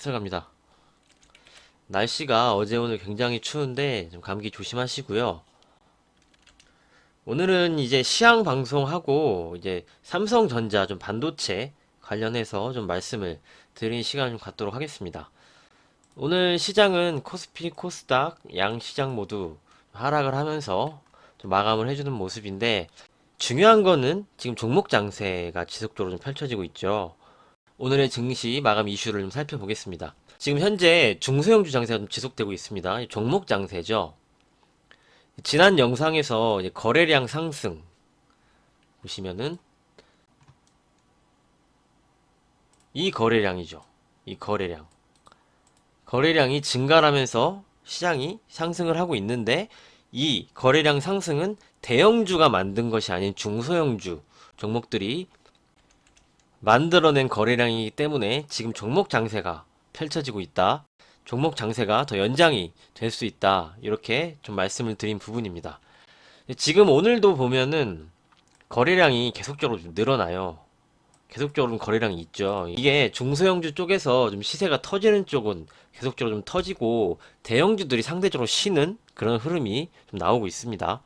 해석합니다. 날씨가 어제 오늘 굉장히 추운데 좀 감기 조심하시고요. 오늘은 이제 시황 방송하고 이제 삼성전자 좀 반도체 관련해서 좀 말씀을 드리는 시간을 좀 갖도록 하겠습니다. 오늘 시장은 코스피, 코스닥 양 시장 모두 하락을 하면서 좀 마감을 해주는 모습인데 중요한 거는 지금 종목 장세가 지속적으로 좀 펼쳐지고 있죠. 오늘의 증시 마감 이슈를 좀 살펴보겠습니다. 지금 현재 중소형주 장세가 좀 지속되고 있습니다. 종목 장세죠. 지난 영상에서 거래량 상승 보시면은 이 거래량이죠. 이 거래량. 거래량이 증가하면서 시장이 상승을 하고 있는데 이 거래량 상승은 대형주가 만든 것이 아닌 중소형주 종목들이 만들어낸 거래량이기 때문에 지금 종목 장세가 펼쳐지고 있다. 종목 장세가 더 연장이 될 수 있다. 이렇게 좀 말씀을 드린 부분입니다. 지금 오늘도 보면은 거래량이 계속적으로 좀 늘어나요. 계속적으로 거래량이 있죠. 이게 중소형주 쪽에서 좀 시세가 터지는 쪽은 계속적으로 좀 터지고 대형주들이 상대적으로 쉬는 그런 흐름이 좀 나오고 있습니다.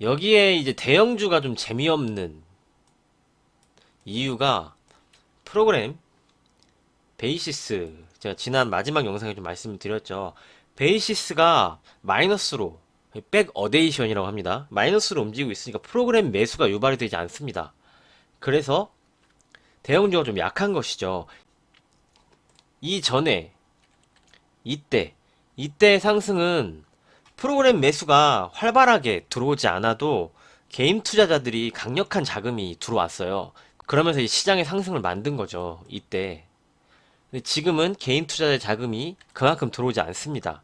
여기에 이제 대형주가 좀 재미없는 이유가 프로그램 베이시스 제가 지난 마지막 영상에 좀 말씀을 드렸죠. 베이시스가 마이너스로 백 어데이션이라고 합니다. 마이너스로 움직이고 있으니까 프로그램 매수가 유발이 되지 않습니다. 그래서 대형주가 좀 약한 것이죠. 이전에 이때 이때 상승은 프로그램 매수가 활발하게 들어오지 않아도 개인 투자자들이 강력한 자금이 들어왔어요. 그러면서 이 시장의 상승을 만든 거죠. 이때. 근데 지금은 개인 투자자의 자금이 그만큼 들어오지 않습니다.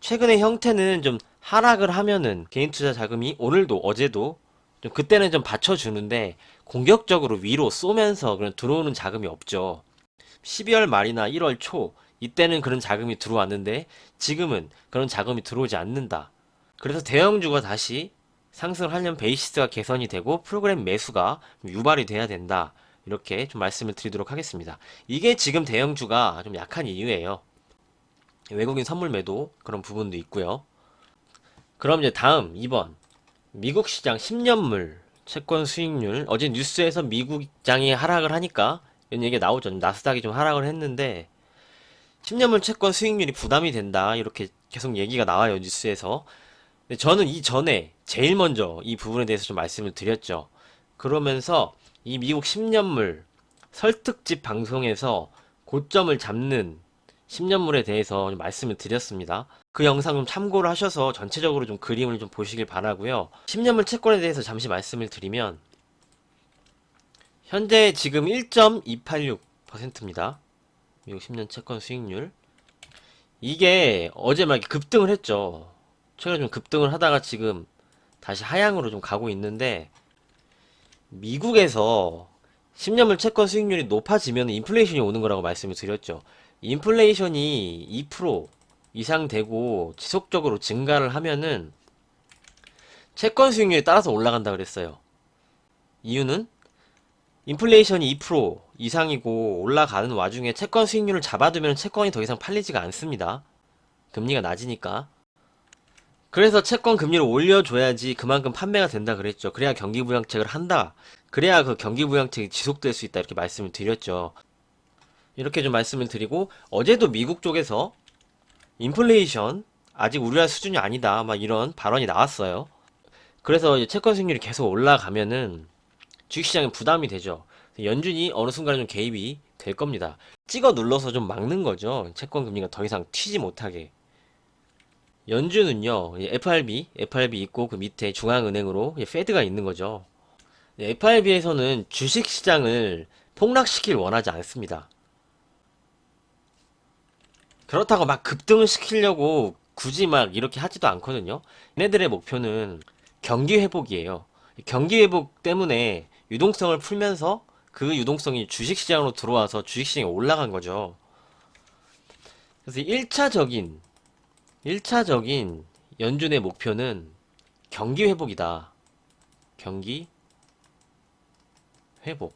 최근의 형태는 좀 하락을 하면은 개인 투자 자금이 오늘도 어제도 좀 그때는 좀 받쳐주는데 공격적으로 위로 쏘면서 그런 들어오는 자금이 없죠. 12월 말이나 1월 초 이때는 그런 자금이 들어왔는데 지금은 그런 자금이 들어오지 않는다. 그래서 대형주가 다시 상승을 하려면 베이시스가 개선이 되고 프로그램 매수가 유발이 돼야 된다. 이렇게 좀 말씀을 드리도록 하겠습니다. 이게 지금 대형주가 좀 약한 이유예요. 외국인 선물 매도 그런 부분도 있고요. 그럼 이제 다음 2번 미국 시장 10년물 채권 수익률 어제 뉴스에서 미국 장이 하락을 하니까 이런 얘기가 나오죠. 나스닥이 좀 하락을 했는데 10년물 채권 수익률이 부담이 된다 이렇게 계속 얘기가 나와요 뉴스에서. 근데 저는 이 전에 제일 먼저 이 부분에 대해서 좀 말씀을 드렸죠. 그러면서 이 미국 10년물 설특집 방송에서 고점을 잡는 10년물에 대해서 좀 말씀을 드렸습니다. 그 영상 좀 참고를 하셔서 전체적으로 좀 그림을 좀 보시길 바라고요. 10년물 채권에 대해서 잠시 말씀을 드리면 현재 지금 1.286%입니다. 미국 10년 채권 수익률. 이게 어제 막 급등을 했죠. 최근에 좀 급등을 하다가 지금 다시 하향으로 좀 가고 있는데 미국에서 10년물 채권 수익률이 높아지면 인플레이션이 오는 거라고 말씀을 드렸죠. 인플레이션이 2% 이상 되고 지속적으로 증가를 하면은 채권 수익률이 따라서 올라간다 그랬어요. 이유는 인플레이션이 2% 이상이고 올라가는 와중에 채권 수익률을 잡아두면 채권이 더 이상 팔리지가 않습니다. 금리가 낮으니까. 그래서 채권 금리를 올려줘야지 그만큼 판매가 된다 그랬죠. 그래야 경기 부양책을 한다. 그래야 그 경기 부양책이 지속될 수 있다 이렇게 말씀을 드렸죠. 이렇게 좀 말씀을 드리고 어제도 미국 쪽에서 인플레이션 아직 우려할 수준이 아니다 막 이런 발언이 나왔어요. 그래서 채권 수익률이 계속 올라가면은 주식시장에 부담이 되죠. 연준이 어느 순간에 좀 개입이 될 겁니다. 찍어 눌러서 좀 막는 거죠. 채권 금리가 더 이상 튀지 못하게. 연준은요, FRB, FRB 있고 그 밑에 중앙은행으로 페드가 있는 거죠. FRB에서는 주식 시장을 폭락시킬 원하지 않습니다. 그렇다고 막 급등을 시키려고 굳이 막 이렇게 하지도 않거든요. 얘네들의 목표는 경기 회복이에요. 경기 회복 때문에 유동성을 풀면서 그 유동성이 주식 시장으로 들어와서 주식 시장이 올라간 거죠. 그래서 1차적인 1차적인 연준의 목표는 경기 회복이다. 경기 회복.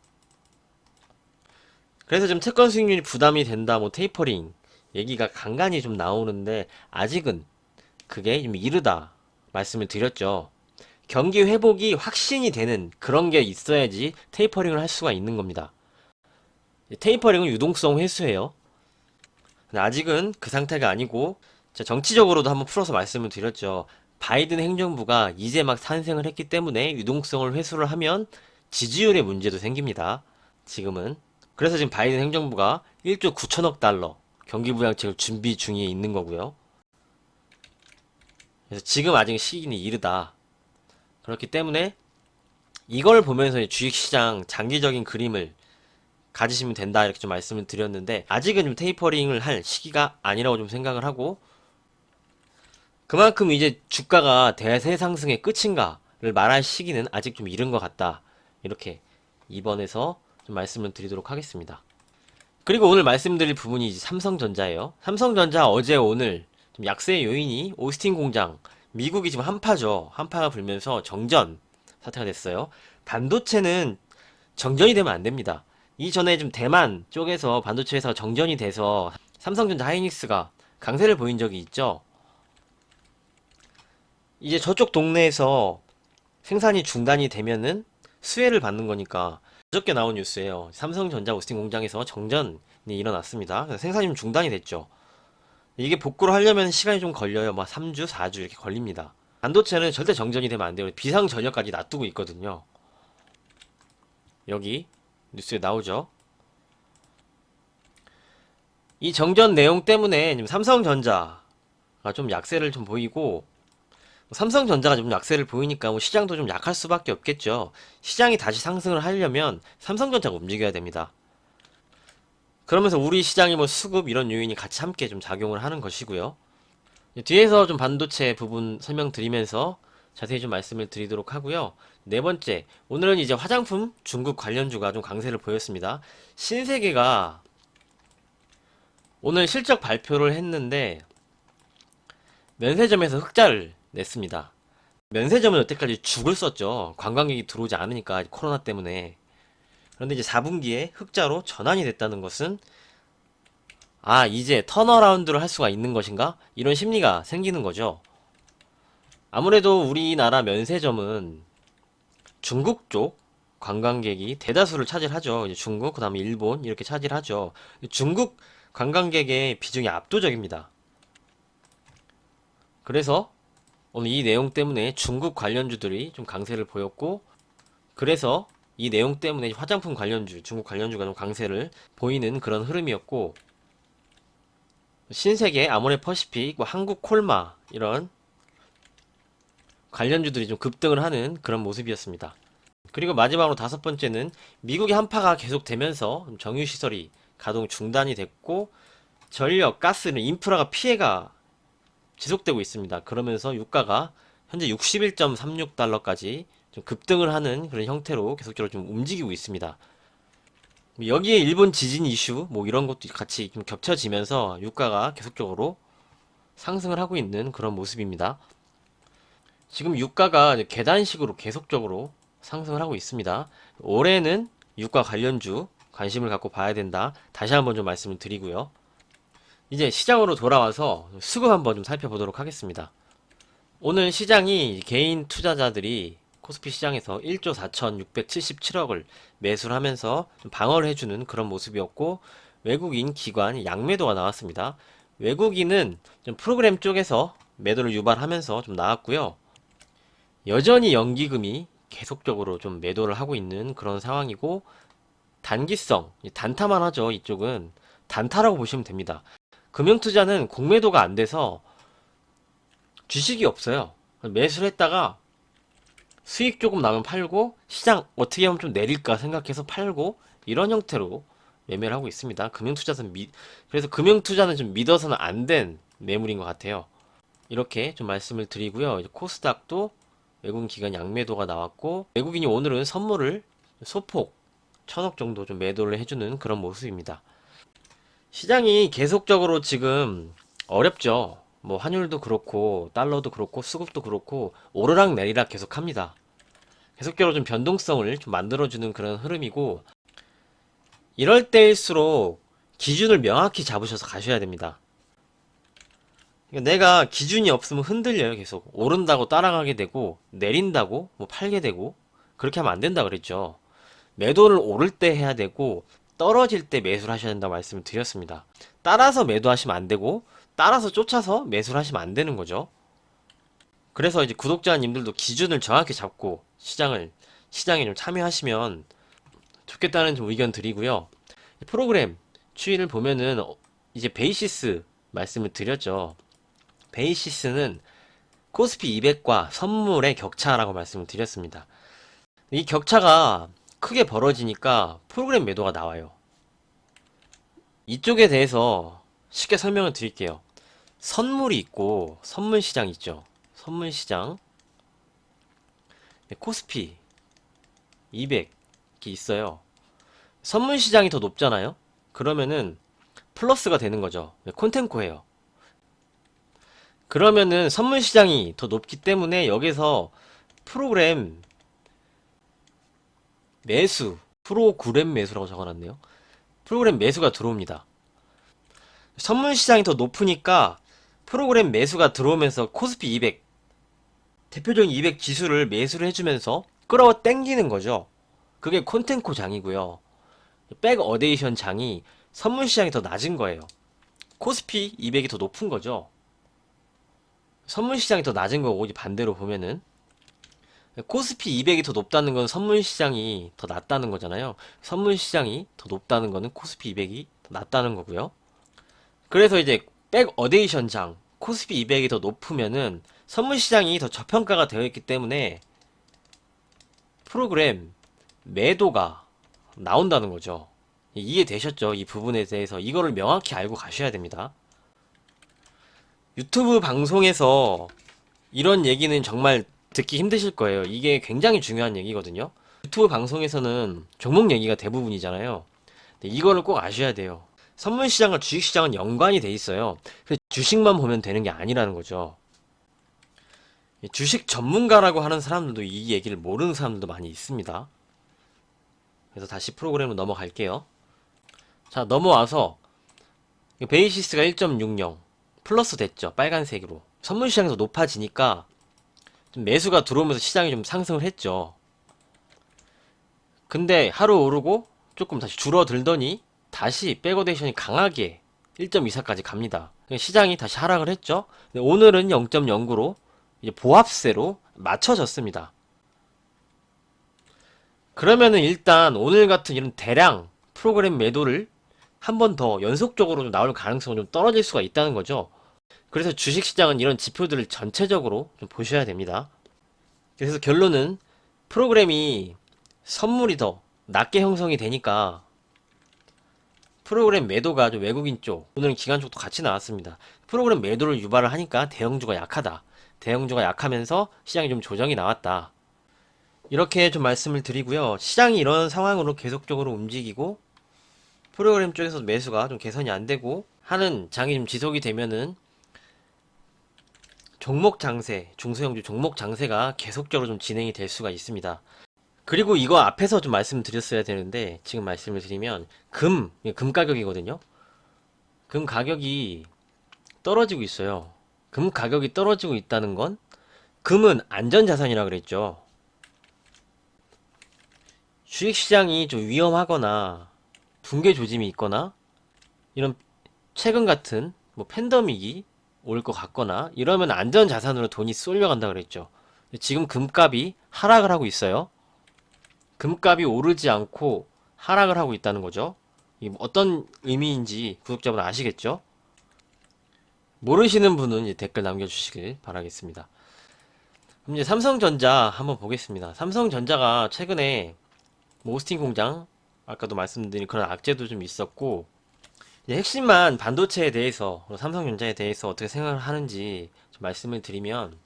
그래서 지금 채권 수익률이 부담이 된다, 뭐 테이퍼링 얘기가 간간히 좀 나오는데 아직은 그게 좀 이르다 말씀을 드렸죠. 경기 회복이 확신이 되는 그런 게 있어야지 테이퍼링을 할 수가 있는 겁니다. 테이퍼링은 유동성 회수예요. 근데 아직은 그 상태가 아니고 자, 정치적으로도 한번 풀어서 말씀을 드렸죠. 바이든 행정부가 이제 막 탄생을 했기 때문에 유동성을 회수를 하면 지지율의 문제도 생깁니다. 지금은. 그래서 지금 바이든 행정부가 1조 9천억 달러 경기 부양책을 준비 중에 있는 거고요. 그래서 지금 아직 시기는 이르다. 그렇기 때문에 이걸 보면서 주식시장 장기적인 그림을 가지시면 된다 이렇게 좀 말씀을 드렸는데 아직은 좀 테이퍼링을 할 시기가 아니라고 좀 생각을 하고 그만큼 이제 주가가 대세 상승의 끝인가를 말할 시기는 아직 좀 이른 것 같다 이렇게 이번에서 좀 말씀을 드리도록 하겠습니다. 그리고 오늘 말씀드릴 부분이 삼성전자예요. 삼성전자 어제 오늘 좀 약세의 요인이 오스틴 공장 미국이 지금 한파죠. 한파가 불면서 정전 사태가 됐어요. 반도체는 정전이 되면 안 됩니다. 이전에 좀 대만 쪽에서 반도체 회사가 정전이 돼서 삼성전자 하이닉스가 강세를 보인 적이 있죠. 이제 저쪽 동네에서 생산이 중단이 되면은 수혜를 받는 거니까 어저께 나온 뉴스예요. 삼성전자 오스틴 공장에서 정전이 일어났습니다. 생산이 좀 중단이 됐죠. 이게 복구를 하려면 시간이 좀 걸려요. 막 3주, 4주 이렇게 걸립니다. 반도체는 절대 정전이 되면 안 돼요. 비상 전역까지 놔두고 있거든요. 여기 뉴스에 나오죠. 이 정전 내용 때문에 삼성전자가 좀 약세를 좀 보이고 삼성전자가 좀 약세를 보이니까 뭐 시장도 좀 약할 수밖에 없겠죠. 시장이 다시 상승을 하려면 삼성전자가 움직여야 됩니다. 그러면서 우리 시장이 뭐 수급 이런 요인이 같이 함께 좀 작용을 하는 것이고요. 뒤에서 좀 반도체 부분 설명드리면서 자세히 좀 말씀을 드리도록 하고요. 네 번째, 오늘은 이제 화장품 중국 관련주가 좀 강세를 보였습니다. 신세계가 오늘 실적 발표를 했는데 면세점에서 흑자를 냈습니다. 면세점은 여태까지 죽을 썼죠. 관광객이 들어오지 않으니까 코로나 때문에. 그런데 이제 4분기에 흑자로 전환이 됐다는 것은 아, 이제 턴어라운드를 할 수가 있는 것인가? 이런 심리가 생기는 거죠. 아무래도 우리나라 면세점은 중국 쪽 관광객이 대다수를 차지하죠. 중국, 그 다음에 일본 이렇게 차지하죠. 중국 관광객의 비중이 압도적입니다. 그래서 오늘 이 내용 때문에 중국 관련주들이 좀 강세를 보였고, 그래서 이 내용 때문에 화장품 관련주, 중국 관련주가 좀 강세를 보이는 그런 흐름이었고, 신세계, 아모레 퍼시픽, 뭐 한국 콜마 이런 관련주들이 좀 급등을 하는 그런 모습이었습니다. 그리고 마지막으로 다섯 번째는 미국의 한파가 계속되면서 정유시설이 가동 중단이 됐고 전력, 가스는 인프라가 피해가 지속되고 있습니다. 그러면서 유가가 현재 61.36달러까지 좀 급등을 하는 그런 형태로 계속적으로 좀 움직이고 있습니다. 여기에 일본 지진 이슈 뭐 이런 것도 같이 좀 겹쳐지면서 유가가 계속적으로 상승을 하고 있는 그런 모습입니다. 지금 유가가 계단식으로 계속적으로 상승을 하고 있습니다. 올해는 유가 관련주 관심을 갖고 봐야 된다. 다시 한번 좀 말씀을 드리고요. 이제 시장으로 돌아와서 수급 한번 좀 살펴보도록 하겠습니다. 오늘 시장이 개인 투자자들이 코스피 시장에서 1조 4,677억을 매수를 하면서 좀 방어를 해주는 그런 모습이었고 외국인 기관 양매도가 나왔습니다. 외국인은 좀 프로그램 쪽에서 매도를 유발하면서 좀 나왔고요. 여전히 연기금이 계속적으로 좀 매도를 하고 있는 그런 상황이고 단기성, 단타만 하죠. 이쪽은 단타라고 보시면 됩니다. 금융투자는 공매도가 안 돼서 주식이 없어요. 매수를 했다가 수익 조금 나면 팔고 시장 어떻게 하면 좀 내릴까 생각해서 팔고 이런 형태로 매매를 하고 있습니다. 금융투자는 미, 그래서 금융투자는 좀 믿어서는 안 된 매물인 것 같아요. 이렇게 좀 말씀을 드리고요. 코스닥도 외국인 기관 양매도가 나왔고 외국인이 오늘은 선물을 소폭 천억 정도 좀 매도를 해주는 그런 모습입니다. 시장이 계속적으로 지금 어렵죠. 뭐 환율도 그렇고 달러도 그렇고 수급도 그렇고 오르락 내리락 계속합니다. 계속적으로 좀 변동성을 좀 만들어주는 그런 흐름이고 이럴 때일수록 기준을 명확히 잡으셔서 가셔야 됩니다. 그러니까 내가 기준이 없으면 흔들려요, 계속. 오른다고 따라가게 되고, 내린다고 뭐 팔게 되고, 그렇게 하면 안 된다 그랬죠. 매도를 오를 때 해야 되고, 떨어질 때 매수를 하셔야 된다고 말씀을 드렸습니다. 따라서 매도하시면 안 되고, 따라서 쫓아서 매수를 하시면 안 되는 거죠. 그래서 이제 구독자님들도 기준을 정확히 잡고 시장을, 시장에 좀 참여하시면 좋겠다는 좀 의견 드리고요. 프로그램 추이를 보면은 어, 이제 베이시스 말씀을 드렸죠. 베이시스는 코스피 200과 선물의 격차라고 말씀을 드렸습니다. 이 격차가 크게 벌어지니까 프로그램 매도가 나와요. 이쪽에 대해서 쉽게 설명을 드릴게요. 선물이 있고 선물 시장 있죠. 선물 시장. 네, 코스피 200이 있어요. 선물 시장이 더 높잖아요. 그러면은 플러스가 되는 거죠. 네, 콘텐코예요. 그러면은 선물 시장이 더 높기 때문에 여기서 프로그램 매수, 프로그램 매수라고 적어놨네요. 프로그램 매수가 들어옵니다. 선물 시장이 더 높으니까 프로그램 매수가 들어오면서 코스피 200 대표적인 200 지수를 매수를 해주면서 끌어와 땡기는 거죠. 그게 콘텐코 장이고요. 백 어데이션 장이 선물 시장이 더 낮은 거예요. 코스피 200이 더 높은 거죠. 선물 시장이 더 낮은 거고 반대로 보면은 코스피 200이 더 높다는 건 선물 시장이 더 낮다는 거잖아요. 선물 시장이 더 높다는 거는 코스피 200이 더 낮다는 거고요. 그래서 이제 백 어데이션 장 코스피 200이 더 높으면은 선물 시장이 더 저평가가 되어 있기 때문에 프로그램 매도가 나온다는 거죠. 이해되셨죠? 이 부분에 대해서 이거를 명확히 알고 가셔야 됩니다. 유튜브 방송에서 이런 얘기는 정말 듣기 힘드실 거예요. 이게 굉장히 중요한 얘기거든요. 유튜브 방송에서는 종목 얘기가 대부분이잖아요. 이거를 꼭 아셔야 돼요. 선물 시장과 주식 시장은 연관이 돼 있어요. 그래서 주식만 보면 되는 게 아니라는 거죠. 주식 전문가라고 하는 사람들도 이 얘기를 모르는 사람들도 많이 있습니다. 그래서 다시 프로그램으로 넘어갈게요. 자, 넘어와서 베이시스가 1.60 플러스 됐죠. 빨간색으로. 선물 시장에서 높아지니까 좀 매수가 들어오면서 시장이 좀 상승을 했죠. 근데 하루 오르고 조금 다시 줄어들더니 다시 백어데이션이 강하게 1.24까지 갑니다. 시장이 다시 하락을 했죠. 오늘은 0.09로 이제 보합세로 맞춰졌습니다. 그러면은 일단 오늘 같은 이런 대량 프로그램 매도를 한 번 더 연속적으로 좀 나올 가능성은 좀 떨어질 수가 있다는 거죠. 그래서 주식시장은 이런 지표들을 전체적으로 좀 보셔야 됩니다. 그래서 결론은 프로그램이 선물이 더 낮게 형성이 되니까 프로그램 매도가 좀 외국인 쪽, 오늘은 기관 쪽도 같이 나왔습니다. 프로그램 매도를 유발을 하니까 대형주가 약하다. 대형주가 약하면서 시장이 좀 조정이 나왔다. 이렇게 좀 말씀을 드리고요. 시장이 이런 상황으로 계속적으로 움직이고 프로그램 쪽에서 매수가 좀 개선이 안 되고 하는 장이 좀 지속이 되면은 종목 장세, 중소형주 종목 장세가 계속적으로 좀 진행이 될 수가 있습니다. 그리고 이거 앞에서 좀 말씀드렸어야 되는데 지금 말씀을 드리면 금, 금 가격이거든요. 금 가격이 떨어지고 있어요. 금 가격이 떨어지고 있다는 건 금은 안전자산이라 그랬죠. 주식시장이 좀 위험하거나 붕괴 조짐이 있거나 이런 최근 같은 뭐 팬데믹이 올 것 같거나 이러면 안전 자산으로 돈이 쏠려간다 그랬죠. 지금 금값이 하락을 하고 있어요. 금값이 오르지 않고 하락을 하고 있다는 거죠. 뭐 어떤 의미인지 구독자분 아시겠죠? 모르시는 분은 댓글 남겨주시길 바라겠습니다. 그럼 이제 삼성전자 한번 보겠습니다. 삼성전자가 최근에 뭐 오스틴 공장 아까도 말씀드린 그런 악재도 좀 있었고 핵심만 반도체에 대해서 삼성전자에 대해서 어떻게 생각을 하는지 좀 말씀을 드리면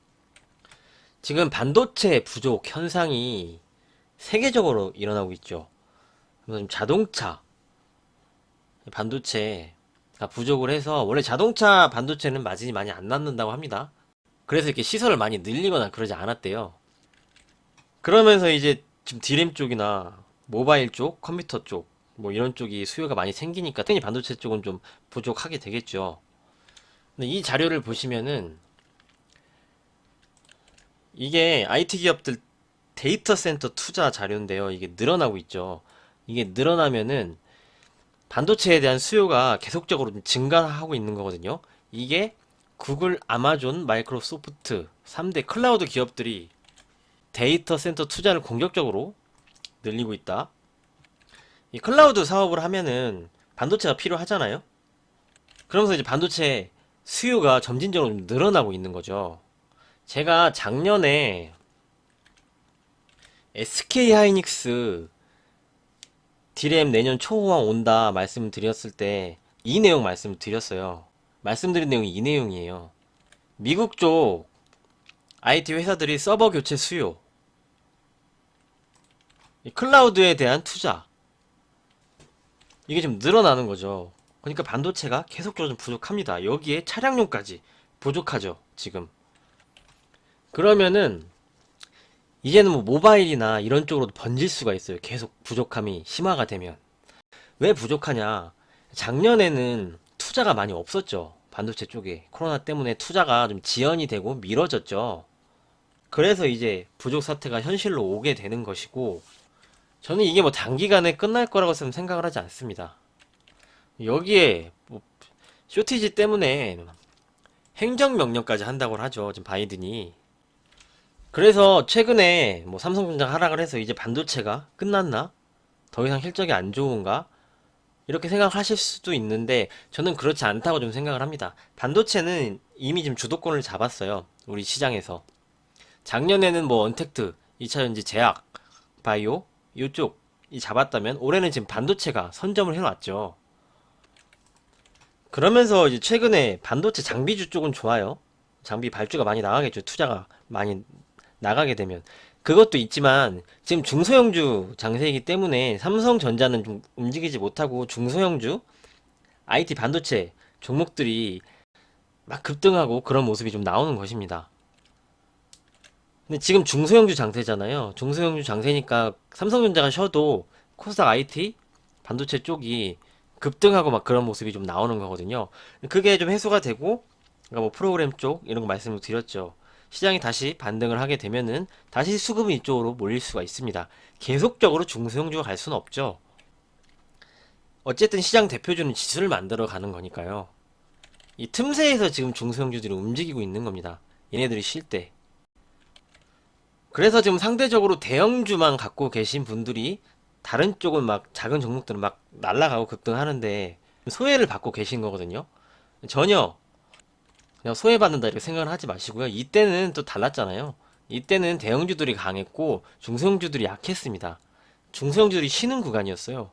지금 반도체 부족 현상이 세계적으로 일어나고 있죠. 자동차 반도체가 부족을 해서 원래 자동차 반도체는 마진이 많이 안 남는다고 합니다. 그래서 이렇게 시설을 많이 늘리거나 그러지 않았대요. 그러면서 이제 지금 디램 쪽이나 모바일 쪽, 컴퓨터 쪽 뭐 이런 쪽이 수요가 많이 생기니까 당연히 반도체 쪽은 좀 부족하게 되겠죠. 근데 이 자료를 보시면은 이게 IT 기업들 데이터 센터 투자 자료인데요. 이게 늘어나고 있죠. 이게 늘어나면은 반도체에 대한 수요가 계속적으로 좀 증가하고 있는 거거든요. 이게 구글, 아마존, 마이크로소프트 3대 클라우드 기업들이 데이터 센터 투자를 공격적으로 늘리고 있다. 이 클라우드 사업을 하면은 반도체가 필요하잖아요. 그러면서 이제 반도체 수요가 점진적으로 좀 늘어나고 있는 거죠. 제가 작년에 SK 하이닉스 디램 내년 초호황 온다 말씀 드렸을 때 이 내용 말씀 드렸어요. 말씀드린 내용이 이 내용이에요. 미국 쪽 IT 회사들이 서버 교체 수요, 이 클라우드에 대한 투자, 이게 좀 늘어나는 거죠. 그러니까 반도체가 계속적으로 좀 부족합니다. 여기에 차량용까지 부족하죠, 지금. 그러면은 이제는 뭐 모바일이나 이런 쪽으로 번질 수가 있어요. 계속 부족함이 심화가 되면. 왜 부족하냐? 작년에는 투자가 많이 없었죠. 반도체 쪽에. 코로나 때문에 투자가 좀 지연이 되고 미뤄졌죠. 그래서 이제 부족 사태가 현실로 오게 되는 것이고, 저는 이게 뭐 단기간에 끝날 거라고 좀 생각을 하지 않습니다. 여기에 뭐 쇼티지 때문에 행정명령까지 한다고 하죠. 지금 바이든이. 그래서 최근에 뭐 삼성전자 하락을 해서 이제 반도체가 끝났나? 더 이상 실적이 안 좋은가? 이렇게 생각하실 수도 있는데 저는 그렇지 않다고 좀 생각을 합니다. 반도체는 이미 지금 주도권을 잡았어요. 우리 시장에서. 작년에는 뭐 언택트, 2차전지 제약, 바이오 이쪽이 잡았다면 올해는 지금 반도체가 선점을 해놨죠. 그러면서 이제 최근에 반도체 장비주 쪽은 좋아요. 장비 발주가 많이 나가겠죠. 투자가 많이 나가게 되면. 그것도 있지만 지금 중소형주 장세이기 때문에 삼성전자는 좀 움직이지 못하고 중소형주 IT 반도체 종목들이 막 급등하고 그런 모습이 좀 나오는 것입니다. 근데 지금 중소형주 장세잖아요. 중소형주 장세니까 삼성전자가 쉬어도 코스닥 IT 반도체 쪽이 급등하고 막 그런 모습이 좀 나오는 거거든요. 그게 좀 해소가 되고 그러니까 뭐 프로그램 쪽 이런 거 말씀을 드렸죠. 시장이 다시 반등을 하게 되면은 다시 수급이 이쪽으로 몰릴 수가 있습니다. 계속적으로 중소형주가 갈 수는 없죠. 어쨌든 시장 대표주는 지수를 만들어 가는 거니까요. 이 틈새에서 지금 중소형주들이 움직이고 있는 겁니다. 얘네들이 쉴 때. 그래서 지금 상대적으로 대형주만 갖고 계신 분들이 다른 쪽은 막 작은 종목들은 막 날아가고 급등하는데 소외를 받고 계신 거거든요. 전혀 그냥 소외받는다 이렇게 생각을 하지 마시고요. 이때는 또 달랐잖아요. 이때는 대형주들이 강했고 중소형주들이 약했습니다. 중소형주들이 쉬는 구간이었어요.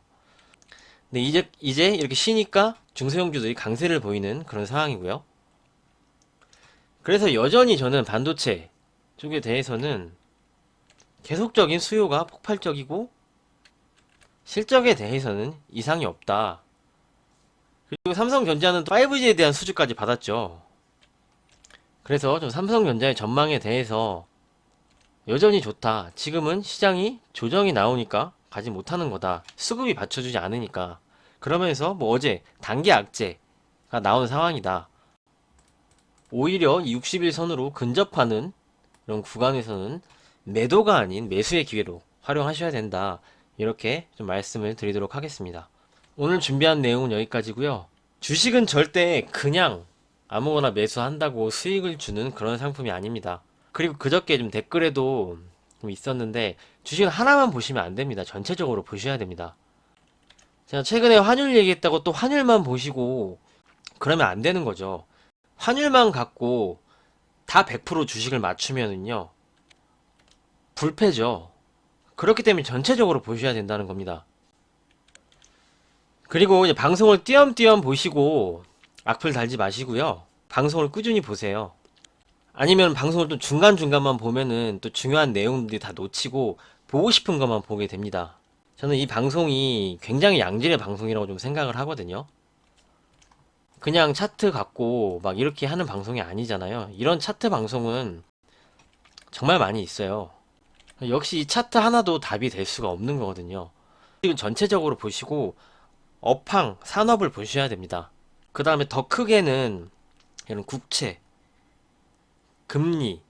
근데 이제 이제 이렇게 쉬니까 중소형주들이 강세를 보이는 그런 상황이고요. 그래서 여전히 저는 반도체 쪽에 대해서는 계속적인 수요가 폭발적이고 실적에 대해서는 이상이 없다. 그리고 삼성전자는 또 5G에 대한 수주까지 받았죠. 그래서 좀 삼성전자의 전망에 대해서 여전히 좋다. 지금은 시장이 조정이 나오니까 가지 못하는 거다. 수급이 받쳐주지 않으니까. 그러면서 뭐 어제 단기 악재가 나온 상황이다. 오히려 이 60일 선으로 근접하는 이런 구간에서는 매도가 아닌 매수의 기회로 활용하셔야 된다. 이렇게 좀 말씀을 드리도록 하겠습니다. 오늘 준비한 내용은 여기까지고요. 주식은 절대 그냥 아무거나 매수한다고 수익을 주는 그런 상품이 아닙니다. 그리고 그저께 좀 댓글에도 좀 있었는데 주식은 하나만 보시면 안 됩니다. 전체적으로 보셔야 됩니다. 제가 최근에 환율 얘기했다고 또 환율만 보시고 그러면 안 되는 거죠. 환율만 갖고 다 100% 주식을 맞추면은요. 불패죠. 그렇기 때문에 전체적으로 보셔야 된다는 겁니다. 그리고 이제 방송을 띄엄띄엄 보시고 악플 달지 마시고요. 방송을 꾸준히 보세요. 아니면 방송을 또 중간중간만 보면은 또 중요한 내용들이 다 놓치고 보고 싶은 것만 보게 됩니다. 저는 이 방송이 굉장히 양질의 방송이라고 좀 생각을 하거든요. 그냥 차트 갖고 막 이렇게 하는 방송이 아니잖아요. 이런 차트 방송은 정말 많이 있어요. 역시 이 차트 하나도 답이 될 수가 없는 거거든요. 지금 전체적으로 보시고 업황, 산업을 보셔야 됩니다. 그 다음에 더 크게는 이런 국채, 금리,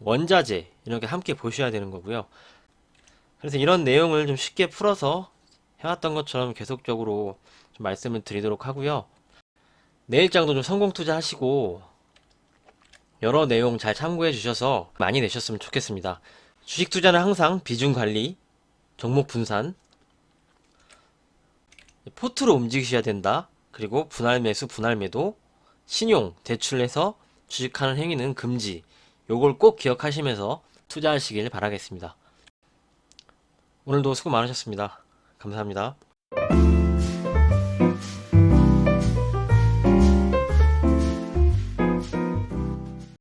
원자재 이렇게 함께 보셔야 되는 거고요. 그래서 이런 내용을 좀 쉽게 풀어서 해왔던 것처럼 계속적으로 좀 말씀을 드리도록 하고요. 내일장도 좀 성공 투자하시고 여러 내용 잘 참고해 주셔서 많이 내셨으면 좋겠습니다. 주식 투자는 항상 비중 관리, 종목 분산, 포트로 움직이셔야 된다. 그리고 분할 매수, 분할 매도, 신용, 대출해서 주식하는 행위는 금지. 요걸 꼭 기억하시면서 투자하시길 바라겠습니다. 오늘도 수고 많으셨습니다. 감사합니다.